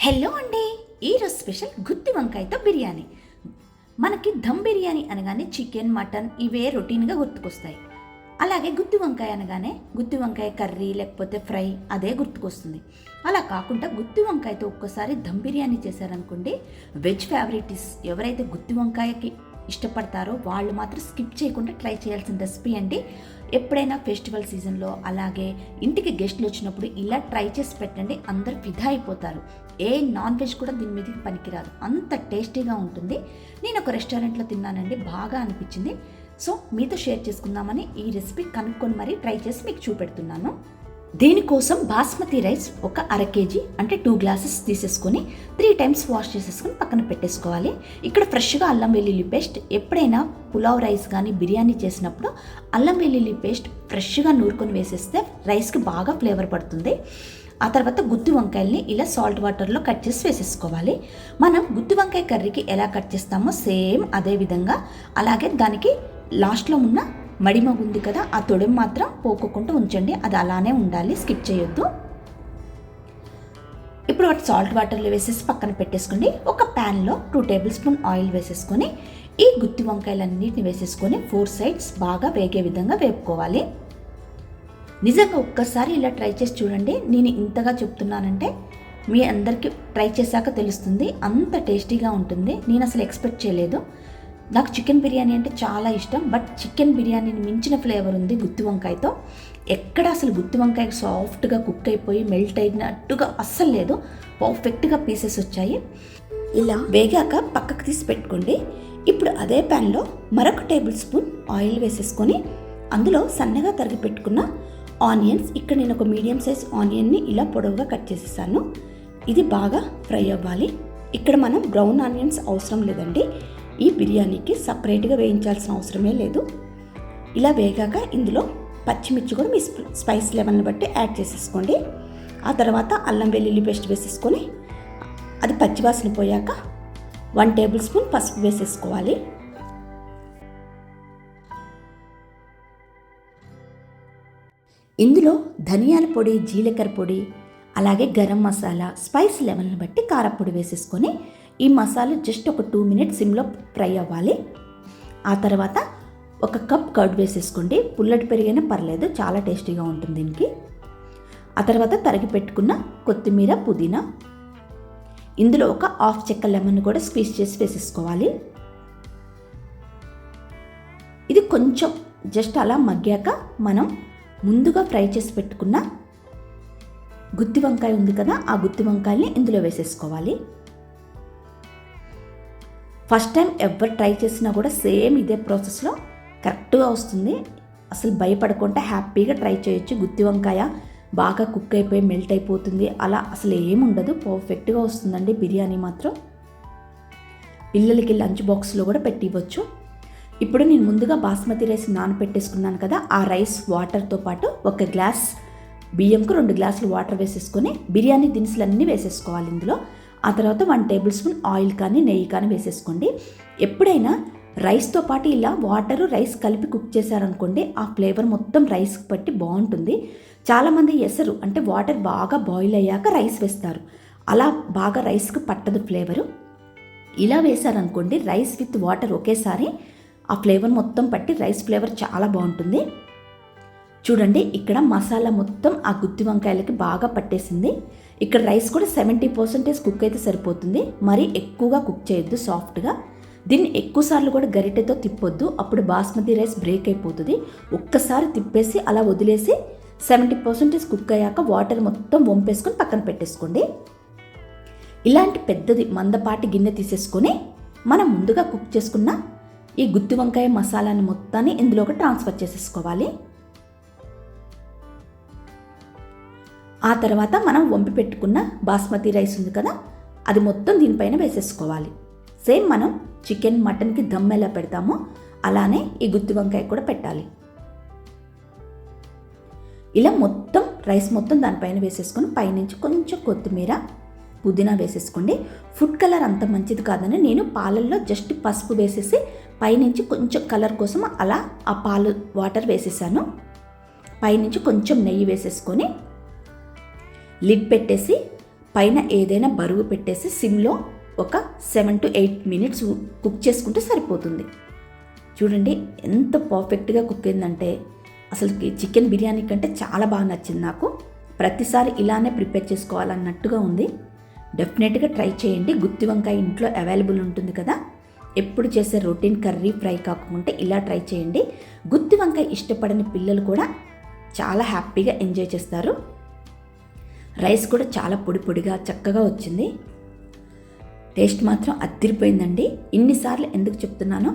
Hello అండి ఈరోజు special గుత్తి వంకాయతో బిర్యానీ. మనకి దమ్ బిర్యానీ అనగానే చికెన్ మటన్ ఇవే రొటీన్గా గుర్తుకొస్తాయి. అలాగే గుత్తి వంకాయ అనగానే గుత్తి వంకాయ కర్రీ లేకపోతే ఫ్రై అదే గుర్తుకొస్తుంది. అలా కాకుండా గుత్తి వంకాయతో ఒక్కసారి దమ్ బిర్యానీ చేశారనుకోండి వెజ్ ఫేవరెటిస్ ఎవరైతే గుత్తి వంకాయకి ఇష్టపడతారో వాళ్ళు మాత్రం స్కిప్ చేయకుండా ట్రై చేయాల్సిన రెసిపీ అండి. ఎప్పుడైనా ఫెస్టివల్ సీజన్లో అలాగే ఇంటికి గెస్ట్లు వచ్చినప్పుడు ఇలా ట్రై చేసి పెట్టండి అందరు ఫిదా అయిపోతారు. ఏ నాన్ వెజ్ కూడా దీని మీదకి పనికిరాదు. అంత టేస్టీగా ఉంటుంది. నేను ఒక రెస్టారెంట్లో తిన్నానండి బాగా అనిపించింది. సో మీతో షేర్ చేసుకుందామని ఈ రెసిపీ కనుక్కొని మరీ ట్రై చేసి మీకు చూపెడుతున్నాను. దీనికోసం బాస్మతి రైస్ ఒక అర కేజీ అంటే టూ గ్లాసెస్ తీసేసుకొని త్రీ టైమ్స్ వాష్ చేసేసుకొని పక్కన పెట్టేసుకోవాలి. ఇక్కడ ఫ్రెష్గా అల్లం వెల్లుల్లి పేస్ట్ ఎప్పుడైనా పులావ్ రైస్ కానీ బిర్యానీ చేసినప్పుడు అల్లం వెల్లుల్లి పేస్ట్ ఫ్రెష్గా నూరుకొని వేసేస్తే రైస్కి బాగా ఫ్లేవర్ పడుతుంది. ఆ తర్వాత గుత్తి వంకాయల్ని ఇలా సాల్ట్ వాటర్లో కట్ చేసి వేసేసుకోవాలి. మనం గుత్తి వంకాయ కర్రీకి ఎలా కట్ చేస్తామో సేమ్ అదే విధంగా. అలాగే దానికి లాస్ట్లో ఉన్న మడిమ ఉంది కదా ఆ తొడెం మాత్రం పోకోకుండా ఉంచండి. అది అలానే ఉండాలి స్కిప్ చేయొద్దు. ఇప్పుడు వాటి సాల్ట్ వాటర్లో వేసేసి పక్కన పెట్టేసుకోండి. ఒక ప్యాన్లో టూ టేబుల్ స్పూన్ ఆయిల్ వేసేసుకొని ఈ గుత్తి వంకాయలన్నిటిని వేసేసుకొని ఫోర్ సైడ్స్ బాగా వేగే విధంగా వేపుకోవాలి. నిజంగా ఒక్కసారి ఇలా ట్రై చేసి చూడండి. నేను ఇంతగా చెప్తున్నానంటే మీ అందరికీ ట్రై చేశాక తెలుస్తుంది. అంత టేస్టీగా ఉంటుంది. నేను అసలు ఎక్స్పెక్ట్ చేయలేదు. నాకు చికెన్ బిర్యానీ అంటే చాలా ఇష్టం బట్ చికెన్ బిర్యానీని మించిన ఫ్లేవర్ ఉంది గుత్తి వంకాయతో. ఎక్కడ అసలు గుత్తి వంకాయ సాఫ్ట్గా కుక్ అయిపోయి మెల్ట్ అయినట్టుగా అస్సలు లేదు. పర్ఫెక్ట్గా పీసెస్ వచ్చాయి. ఇలా వేగాక పక్కకు తీసి పెట్టుకోండి. ఇప్పుడు అదే ప్యాన్లో మరొక టేబుల్ స్పూన్ ఆయిల్ వేసేసుకొని అందులో సన్నగా తరిగి పెట్టుకున్న ఆనియన్స్ ఇక్కడ నేను ఒక మీడియం సైజ్ ఆనియన్ని ఇలా పొడవుగా కట్ చేసేసాను. ఇది బాగా ఫ్రై అవ్వాలి. ఇక్కడ మనం బ్రౌన్ ఆనియన్స్ అవసరం లేదండి. ఈ బిర్యానీకి సపరేట్గా వేయించాల్సిన అవసరమే లేదు. ఇలా వేగాక ఇందులో పచ్చిమిర్చి కూడా మీ స్పైస్ లెవెల్ని బట్టి యాడ్ చేసేసుకోండి. ఆ తర్వాత అల్లం వెల్లుల్లి పేస్ట్ వేసేసుకొని అది పచ్చివాసన పోయాక వన్ టేబుల్ స్పూన్ పసుపు వేసేసుకోవాలి. ఇందులో ధనియాల పొడి జీలకర్ర పొడి అలాగే గరం మసాలా స్పైస్ లెవెల్ని బట్టి కారపొడి వేసేసుకొని ఈ మసాలా జస్ట్ ఒక టూ మినిట్స్ సిమ్లో ఫ్రై అవ్వాలి. ఆ తర్వాత ఒక కప్ కర్డ్ వేసేసుకోండి. పుల్లటి పెరిగైనా పర్లేదు చాలా టేస్టీగా ఉంటుంది దీనికి. ఆ తర్వాత తరిగి పెట్టుకున్న కొత్తిమీర పుదీనా. ఇందులో ఒక హాఫ్ చెక్క లెమన్ కూడా స్క్వీజ్ చేసి వేసేసుకోవాలి. ఇది కొంచెం జస్ట్ అలా మగ్గాక మనం ముందుగా ఫ్రై చేసి పెట్టుకున్న గుత్తి వంకాయ ఉంది కదా ఆ గుత్తి వంకాయల్ని ఇందులో వేసేసుకోవాలి. ఫస్ట్ టైం ఎవరు ట్రై చేసినా కూడా సేమ్ ఇదే ప్రాసెస్లో కరెక్ట్గా వస్తుంది. అసలు భయపడకుండా హ్యాపీగా ట్రై చేయొచ్చు. గుత్తి వంకాయ బాగా కుక్ అయిపోయి మెల్ట్ అయిపోతుంది. అలా అసలు ఏముండదు పర్ఫెక్ట్గా వస్తుందండి బిర్యానీ మాత్రం. పిల్లలకి లంచ్ బాక్స్లో కూడా పెట్టి ఇవ్వచ్చు ఇప్పుడు నేను ముందుగా బాస్మతి రైస్ నానపెట్టేసుకున్నాను కదా ఆ రైస్ వాటర్తో పాటు ఒక గ్లాస్ బియ్యంకు రెండు గ్లాసులు వాటర్ వేసేసుకొని బిర్యానీ దినుసులన్నీ వేసేసుకోవాలి ఇందులో. ఆ తర్వాత వన్ టేబుల్ స్పూన్ ఆయిల్ కానీ నెయ్యి కానీ వేసేసుకోండి. ఎప్పుడైనా రైస్తో పాటు ఇలా వాటర్ రైస్ కలిపి కుక్ చేశారనుకోండి ఆ ఫ్లేవర్ మొత్తం రైస్కి పట్టి బాగుంటుంది. చాలామంది ఎసరు అంటే వాటర్ బాగా బాయిల్ అయ్యాక రైస్ వేస్తారు. అలా బాగా రైస్కి పట్టదు ఫ్లేవరు ఇలా వేశారనుకోండి రైస్ విత్ వాటర్ ఒకేసారి ఆ ఫ్లేవర్ మొత్తం పట్టి రైస్ ఫ్లేవర్ చాలా బాగుంటుంది. చూడండి ఇక్కడ మసాలా మొత్తం ఆ గుత్తి వంకాయలకి బాగా పట్టేసింది. ఇక్కడ రైస్ కూడా సెవెంటీ పర్సెంటేజ్ కుక్ అయితే సరిపోతుంది. మరి ఎక్కువగా కుక్ చేయొద్దు సాఫ్ట్గా. దీన్ని ఎక్కువసార్లు కూడా గరిటెతో తిప్పొద్దు. అప్పుడు బాస్మతి రైస్ బ్రేక్ అయిపోతుంది. ఒక్కసారి తిప్పేసి అలా వదిలేసి సెవెంటీ పర్సెంటేజ్ కుక్ అయ్యాక వాటర్ మొత్తం వంపేసుకొని పక్కన పెట్టేసుకోండి. ఇలాంటి పెద్దది మందపాటి గిన్నె తీసేసుకొని మనం ముందుగా కుక్ చేసుకున్న ఈ గుత్తి వంకాయ మసాలాని మొత్తాన్ని ఇందులోకి ట్రాన్స్ఫర్ చేసేసుకోవాలి. ఆ తర్వాత మనం వంపి పెట్టుకున్న బాస్మతి రైస్ ఉంది కదా అది మొత్తం దీనిపైన వేసేసుకోవాలి. సేమ్ మనం చికెన్ మటన్కి దమ్ ఎలా పెడతామో అలానే ఈ గుత్తి వంకాయ కూడా పెట్టాలి. ఇలా మొత్తం రైస్ మొత్తం దానిపైన వేసేసుకొని పైనుంచి కొంచెం కొత్తిమీర పుదీనా వేసేసుకోండి. ఫుడ్ కలర్ అంత మంచిది కాదని నేను పాలల్లో జస్ట్ పసుపు వేసేసి పైనుంచి కొంచెం కలర్ కోసం అలా ఆ పాలు వాటర్ వేసేసాను. పైనుంచి కొంచెం నెయ్యి వేసేసుకొని లిడ్ పెట్టేసి పైన ఏదైనా బరువు పెట్టేసి సిమ్లో ఒక seven to eight minutes cook చేసుకుంటే సరిపోతుంది. చూడండి ఎంత పర్ఫెక్ట్గా కుక్ అయిందంటే అసలు చికెన్ బిర్యానీ కంటే చాలా బాగా నచ్చింది నాకు. ప్రతిసారి ఇలానే ప్రిపేర్ చేసుకోవాలన్నట్టుగా ఉంది. డెఫినెట్గా ట్రై చేయండి. గుత్తి వంకాయ ఇంట్లో అవైలబుల్ ఉంటుంది కదా. ఎప్పుడు చేసే రొటీన్ కర్రీ ఫ్రై కాకుండా ఇలా ట్రై చేయండి. గుత్తి వంకాయ ఇష్టపడని పిల్లలు కూడా చాలా హ్యాపీగా ఎంజాయ్ చేస్తారు. రైస్ కూడా చాలా పొడి పొడిగా చక్కగా వచ్చింది. టేస్ట్ మాత్రం అద్దరిపోయిందండి. ఇన్నిసార్లు ఎందుకు చెప్తున్నానో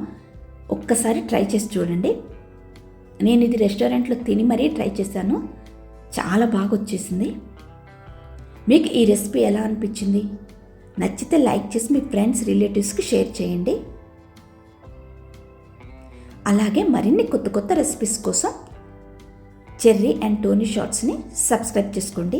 ఒక్కసారి ట్రై చేసి చూడండి. నేను ఇది రెస్టారెంట్లో తిని మరీ ట్రై చేశాను. చాలా బాగా వచ్చేసింది. మీకు ఈ రెసిపీ ఎలా అనిపించింది? నచ్చితే లైక్ చేసి మీ ఫ్రెండ్స్ రిలేటివ్స్కి షేర్ చేయండి. అలాగే మరిన్ని కొత్త కొత్త రెసిపీస్ కోసం చెర్రీ అండ్ టోనీ షార్ట్స్ని సబ్స్క్రైబ్ చేసుకోండి.